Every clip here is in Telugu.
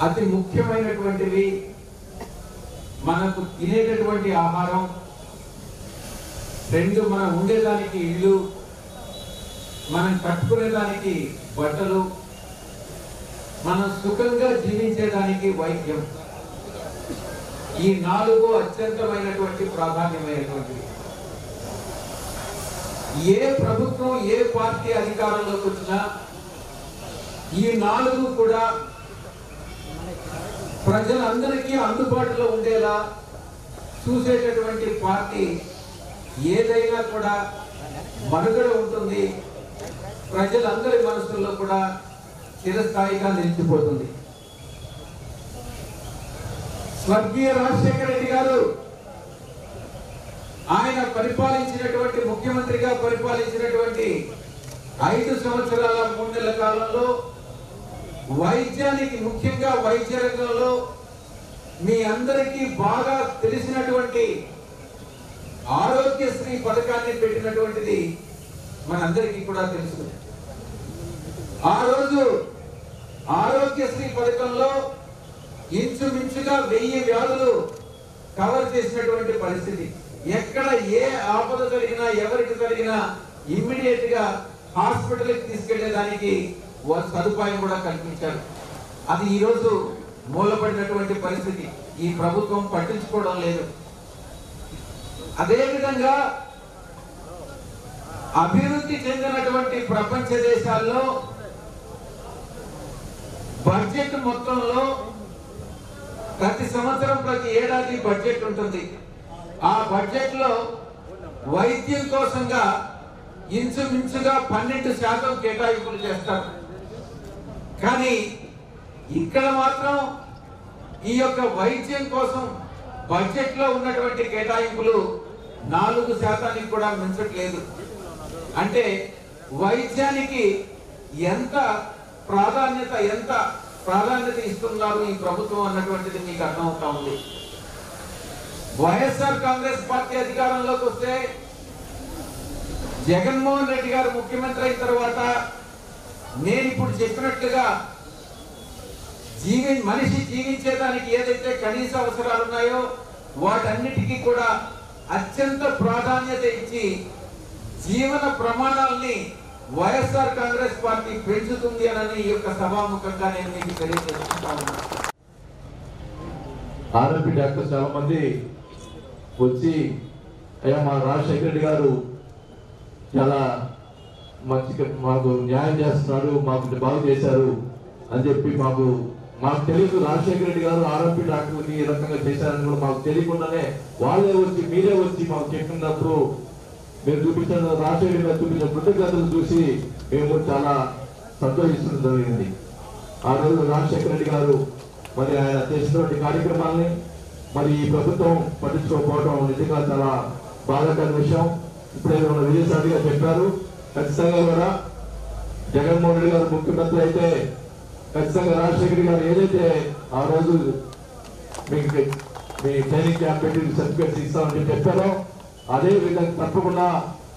అతి ముఖ్యమైనటువంటివి మనకు తినేటటువంటి ఆహారం రెండు మనం ఉండేదానికి ఇల్లు మనం కట్టుకునేదానికి బట్టలు మనం సుఖంగా జీవించేదానికి వైద్యం. ఈ నాలుగు అత్యంతమైనటువంటి ప్రాధాన్యమైనటువంటివి ఏ ప్రభుత్వం ఏ పార్టీ అధికారంలోకి వచ్చినా ఈ నాలుగు కూడా ప్రజలందరికీ అందుబాటులో ఉండేలా చూసేటటువంటి పార్టీ ఏదైనా కూడా మనుగడ ఉంటుంది. ప్రజలందరి మనసుల్లో కూడా చిరస్థాయిగా నిలిచిపోతుంది. స్వర్గీయ రాజశేఖర రెడ్డి గారు ఆయన పరిపాలించినటువంటి ముఖ్యమంత్రిగా పరిపాలించినటువంటి ఐదు సంవత్సరాల మూడు నెలల కాలంలో వైద్యానికి ముఖ్యంగా వైద్య రంగంలో మీ అందరికీ బాగా తెలిసినటువంటి ఆరోగ్యశ్రీ పథకాన్ని పెట్టినటువంటిది మనందరికీ కూడా తెలుసు. ఆ రోజు ఆరోగ్యశ్రీ పథకంలో ఇంచుమించుగా వెయ్యి వ్యాధులు కవర్ చేసినటువంటి పరిస్థితి. ఎక్కడ ఏ ఆపద జరిగినా ఎవరికి జరిగినా ఇమ్మీడియట్గా హాస్పిటల్కి తీసుకెళ్ళేదానికి సదుపాయం కూడా కల్పించారు. అది ఈరోజు మూలపడినటువంటి పరిస్థితి. ఈ ప్రభుత్వం పట్టించుకోవడం లేదు. అదేవిధంగా అభివృద్ధి చెందినటువంటి ప్రపంచ దేశాల్లో బడ్జెట్ మొత్తంలో ప్రతి సంవత్సరం ప్రతి ఏడాది బడ్జెట్ ఉంటుంది. ఆ బడ్జెట్లో వైద్యం కోసంగా ఇంచుమించుగా పన్నెండు శాతం కేటాయింపులు చేస్తారు. కానీ ఇక్కడ మాత్రం ఈ యొక్క వైద్యం కోసం బడ్జెట్లో ఉన్నటువంటి కేటాయింపులు నాలుగు శాతానికి కూడా మించట్లేదు. అంటే వైద్యానికి ఎంత ప్రాధాన్యత ఎంత ప్రాధాన్యత ఇస్తున్నారు ఈ ప్రభుత్వం అన్నటువంటిది మీకు అర్థమవుతా ఉంది. వైఎస్ఆర్ కాంగ్రెస్ పార్టీ అధికారంలోకి వస్తే జగన్మోహన్ రెడ్డి గారు ముఖ్యమంత్రి అయిన తర్వాత నేను ఇప్పుడు చెప్పినట్లుగా జీవి మనిషి జీవించేదానికి ఏదైతే కనీస అవసరాలు ఉన్నాయో వాటన్నిటికీ కూడా అత్యంత ప్రాధాన్యత ఇచ్చి జీవన ప్రమాణాలని వైఎస్ఆర్ కాంగ్రెస్ పార్టీ పెంచుతుంది అని ఈ యొక్క సభాముఖంగా నేను మీకు తెలియజేస్తున్నాను ఆర్ఎంపీ డాక్టర్ చాలా మంది వచ్చి అయ్యా మా రాజశేఖర రెడ్డి గారు చాలా మంచిగా మాకు న్యాయం చేస్తున్నారు మాకు బాగు చేశారు అని చెప్పి మాకు మాకు తెలియదు. రాజశేఖర రెడ్డి గారు ఆర్ఎంపీ డాక్టర్ని ఈ రకంగా చేశారని కూడా మాకు తెలియకుండానే వాళ్ళే వచ్చి మీరే వచ్చి మాకు చెప్పినప్పుడు మీరు చూపించిన రాజశేఖర గారు చూపించిన కృతజ్ఞతలు చూసి మేము చాలా సంతోషించడం జరిగింది. ఆ రోజు రాజశేఖర రెడ్డి గారు మరి ఆయన చేసినటువంటి కార్యక్రమాల్ని మరి ఈ ప్రభుత్వం పట్టించుకోకపోవడం నిజంగా చాలా బాధాకర విషయం. ఇప్పుడే మన విజయసాయి గారు చెప్పారు. ఖచ్చితంగా కూడా జగన్మోహన్ రెడ్డి గారు ముఖ్యమంత్రి అయితే ఖచ్చితంగా రాజశేఖర్ గారు ఏదైతే ఆ రోజు మీకు మీ ట్రైనింగ్ క్యాంప్ పెట్టి సర్టిఫికేట్స్ ఇస్తామని చెప్పారో అదే విధంగా తప్పకుండా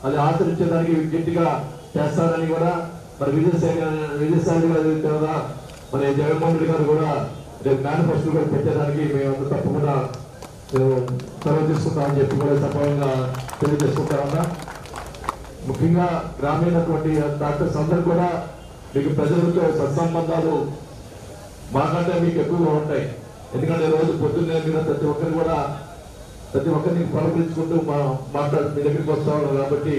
అది ఆచరించడానికి గట్టిగా చేస్తారని కూడా మరి విజయసాయి గారు విజయసాయి గారు కదా మరి జగన్మోహన్ రెడ్డి గారు కూడా రేపు మేనిఫెస్టో కూడా పెట్టేదానికి మేము తప్పకుండా మేము చొరవ తీసుకుంటామని చెప్పి కూడా సఫలంగా తెలియజేసుకుంటామన్నా ముఖ్యంగా గ్రామీణటువంటి డాక్టర్స్ అందరూ కూడా మీకు ప్రజలతో సత్సంబంధాలు మాట్లాడే మీకు ఎక్కువగా ఉంటాయి. ఎందుకంటే రోజు పొద్దున్నే మీద ప్రతి ఒక్కరు కూడా ప్రతి ఒక్కరిని పలకరించుకుంటూ మా మాట్లాడు మీ దగ్గరికి వస్తా ఉన్నారు కాబట్టి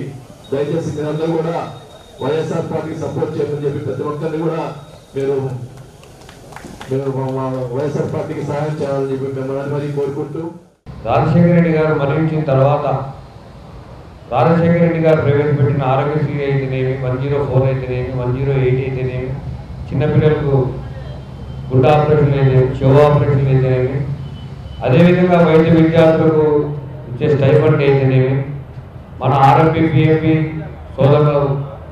దయచేసి మీరందరూ కూడా వైఎస్ఆర్ పార్టీకి సపోర్ట్ చేయమని చెప్పి ప్రతి ఒక్కరిని కూడా మీరు మీరు మా- మా వైఎస్ఆర్ పార్టీకి సహాయం చేయాలని చెప్పి మిమ్మల్ని మరీ కోరుకుంటూ రాజశేఖర రెడ్డి గారు మరణించిన తర్వాత రాజశేఖర రెడ్డి గారు ప్రవేశపెట్టిన ఆరోగ్యశ్రీ అయితేనేమి వన్ జీరో ఫోర్ అయితేనేమి వన్ జీరో ఎయిట్ అయితేనేమి చిన్నపిల్లలకు గుడ్డ ఆపరేషన్ అయితేనేమి చెవు ఆపరేషన్ అయితేనేమి అదేవిధంగా వైద్య విద్యార్థులకు ఇచ్చే స్టైఫండ్ అయితేనేమి మన ఆర్ఎంపీ పిఎంపి సోదరులు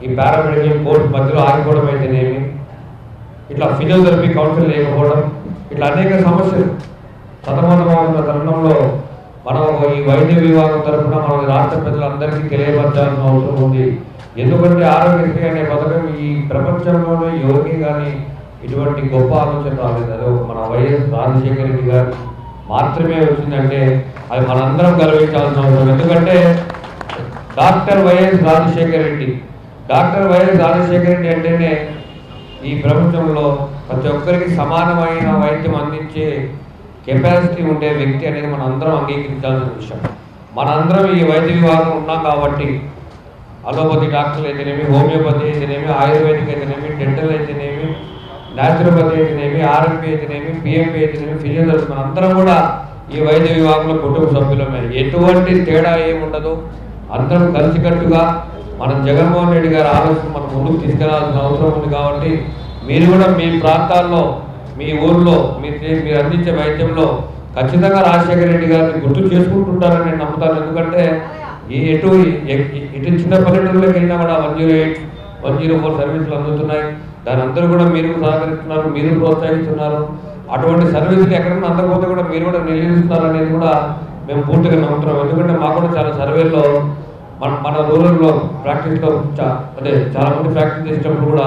ఈ పారామెడికల్ కోర్టు మధ్యలో ఆగిపోవడం అయితేనేమి ఇట్లా ఫిజియోథెరపీ కౌన్సిల్ లేకపోవడం ఇట్లా అనేక సమస్యలు. సతమతమా తరుణంలో మనం ఈ వైద్య విభాగం తరఫున మన రాష్ట్ర ప్రజలందరికీ తెలియపరచాల్సిన అవసరం ఉంది. ఎందుకంటే ఆరోగ్యశ్రీ అనే పథకం ఈ ప్రపంచంలోనే ఎవరికి కానీ ఇటువంటి గొప్ప ఆలోచన రాలేదు. అదే మన వైఎస్ రాజశేఖర రెడ్డి గారు మాత్రమే వచ్చిందంటే అది మనందరం గర్వించాల్సిన అవసరం. ఎందుకంటే doctor YS Rajasekhara Reddy doctor YS Rajasekhara Reddy అంటేనే ఈ ప్రపంచంలో ప్రతి ఒక్కరికి సమానమైన వైద్యం అందించే కెపాసిటీ ఉండే వ్యక్తి అనేది మనం అందరం అంగీకరించాల్సిన విషయం. మనందరం ఈ వైద్య విభాగం ఉన్నాం కాబట్టి అలోపతి డాక్టర్లు అయితేనేమి హోమియోపతి అయితేనేమి ఆయుర్వేదిక్ అయితేనేమి డెంటల్ అయితేనేమి న్యాచురోపతి అయితేనేమి ఆర్ఎంపీ అయితేనేమి పిఎంపీ అయితేనేమి ఫిజియోథెరపీ మనందరం కూడా ఈ వైద్య విభాగంలో కుటుంబ సభ్యులమే. ఎటువంటి తేడా ఏముండదు. అందరం కలిసికట్టుగా మనం జగన్మోహన్ రెడ్డి గారి ఆలోచన మనం ముందుకు తీసుకెళ్ళాల్సిన అవసరం ఉంది కాబట్టి మీరు కూడా మీ ప్రాంతాల్లో మీ ఊర్లో మీరు మీరు అందించే వైద్యంలో ఖచ్చితంగా రాజశేఖర రెడ్డి గారిని గుర్తు చేసుకుంటుంటారని నేను నమ్ముతాను. ఎందుకంటే ఈ ఎటు ఇటు చిన్న పల్లెటూరులోకి వెళ్ళినా కూడా one zero eight one zero four సర్వీసులు అందుతున్నాయి. దాని అందరూ కూడా మీరు సహకరిస్తున్నారు మీరు ప్రోత్సహిస్తున్నారు. అటువంటి సర్వీసులు ఎక్కడన్నా అందకపోతే కూడా మీరు కూడా నిలదీస్తున్నారు అనేది కూడా మేము పూర్తిగా నమ్ముతున్నాం. ఎందుకంటే మాకు కూడా చాలా సర్వేల్లో మన మన రూరల్లో ప్రాక్టీస్లో చా- అదే చాలా మంది ప్రాక్టీస్ చేసేటప్పుడు కూడా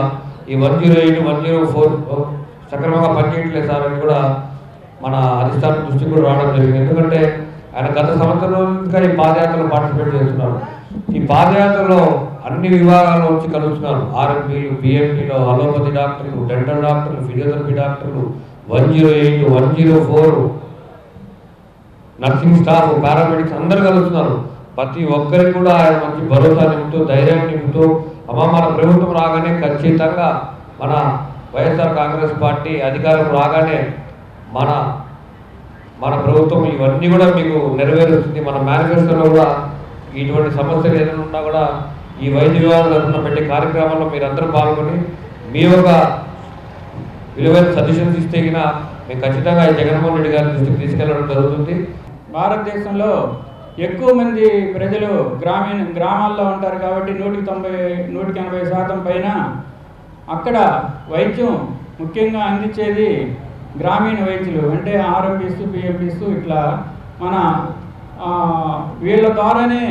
ఈ one zero eight one zero four సక్రమంగా పనిచేయట్లేదు సార్ అని కూడా మన అధిష్టానం దృష్టికి కూడా రావడం జరిగింది. ఎందుకంటే ఆయన గత సంవత్సరం ఇంకా ఈ పాదయాత్రలో పార్టిసిపేట్ చేస్తున్నారు. ఈ పాదయాత్రలో అన్ని విభాగాల్లో నుంచి కలుస్తున్నారు. ఆర్ఎంపీలు బిఎంపీలో అలోపతి డాక్టర్లు డెంటల్ డాక్టర్లు ఫిజియోథెరపీ డాక్టర్లు one zero eight one zero four nursing staff paramedics అందరు కలుస్తున్నారు. ప్రతి ఒక్కరికి కూడా ఆయన మంచి భరోసా నింపుతూ ధైర్యం నింపుతూ అమ్మ మన ప్రభుత్వం రాగానే ఖచ్చితంగా మన వైఎస్ఆర్ కాంగ్రెస్ పార్టీ అధికారం రాగానే మన మన ప్రభుత్వం ఇవన్నీ కూడా మీకు నెరవేరుస్తుంది. మన మేనిఫెస్టోలో కూడా ఇటువంటి సమస్యలు ఏదైనా ఉన్నా కూడా ఈ వైద్య విభాగం తరఫున పెట్టే కార్యక్రమాల్లో మీరందరూ పాల్గొని మీ యొక్క విలువైన సజెషన్స్ ఇస్తే గిన మేము ఖచ్చితంగా జగన్మోహన్ రెడ్డి గారి దృష్టికి తీసుకెళ్ళడం జరుగుతుంది. భారతదేశంలో ఎక్కువ మంది ప్రజలు గ్రామీణ గ్రామాల్లో ఉంటారు కాబట్టి నూటికి తొంభై నూటికి ఎనభై శాతం పైన అక్కడ వైద్యం ముఖ్యంగా అందించేది గ్రామీణ వైద్యులు అంటే ఆర్ఎంపీస్ పిఎంపీస్ ఇట్లా మన వీళ్ళ ద్వారానే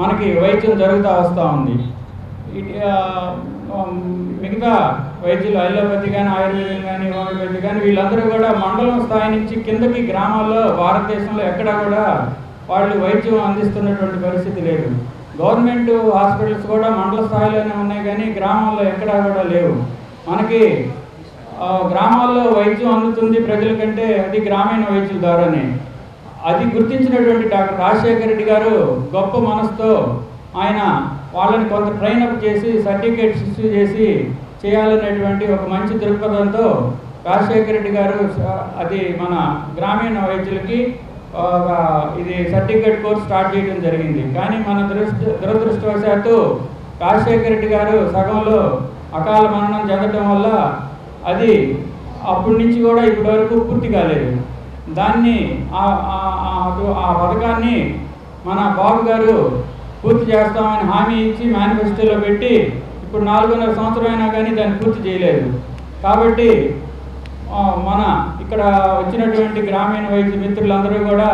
మనకి వైద్యం జరుగుతూ వస్తూ ఉంది. మిగతా వైద్యులు అలోపతి కానీ ఆయుర్వేదం కానీ హోమియోపతి కానీ వీళ్ళందరూ కూడా మండలం స్థాయి నుంచి కిందకి గ్రామాల్లో భారతదేశంలో ఎక్కడా కూడా వాళ్ళు వైద్యం అందిస్తున్నటువంటి పరిస్థితి లేదు. గవర్నమెంట్ హాస్పిటల్స్ కూడా మండల స్థాయిలోనే ఉన్నాయి కానీ గ్రామాల్లో ఎక్కడా కూడా లేవు. మనకి గ్రామాల్లో వైద్యం అందుతుంది ప్రజల కంటే అది గ్రామీణ వైద్యుల ద్వారానే. అది గుర్తించినటువంటి డాక్టర్ రాజశేఖర రెడ్డి గారు గొప్ప మనసుతో ఆయన వాళ్ళని కొంత ట్రైన్ అప్ చేసి సర్టిఫికేట్స్ ఇష్యూ చేసి చేయాలనేటువంటి ఒక మంచి దృక్పథంతో రాజశేఖర రెడ్డి గారు అది మన గ్రామీణ వైద్యులకి ఇది సర్టిఫికేట్ కోర్స్ స్టార్ట్ చేయడం జరిగింది. కానీ మన దృష్టి దురదృష్టవశాత్తు రాజశేఖర రెడ్డి గారు సగంలో అకాల మరణం చెందడం వల్ల అది అప్పటి నుంచి కూడా ఇప్పటి వరకు పూర్తి కాలేదు. దాన్ని ఆ- పథకాన్ని మన బాబు గారు పూర్తి చేస్తామని హామీ ఇచ్చి మేనిఫెస్టోలో పెట్టి ఇప్పుడు నాలుగున్నర సంవత్సరం అయినా కానీ దాన్ని పూర్తి చేయలేదు. కాబట్టి మన ఇక్కడ వచ్చినటువంటి గ్రామీణ వైద్య మిత్రులందరూ కూడా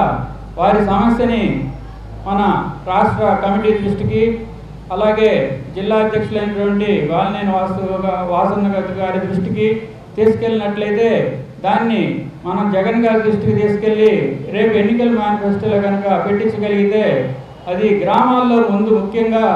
వారి సమస్యని మన రాష్ట్ర కమిటీ దృష్టికి అలాగే జిల్లా అధ్యక్షులైనటువంటి వాలినేని వాసు వాసన్న గారి దృష్టికి తీసుకెళ్ళినట్లయితే దాన్ని మనం జగన్ గారి దృష్టికి తీసుకెళ్ళి రేపు ఎన్నికల మేనిఫెస్టోలో కనుక పెట్టించగలిగితే అది గ్రామాల్లో ముందు ముఖ్యంగా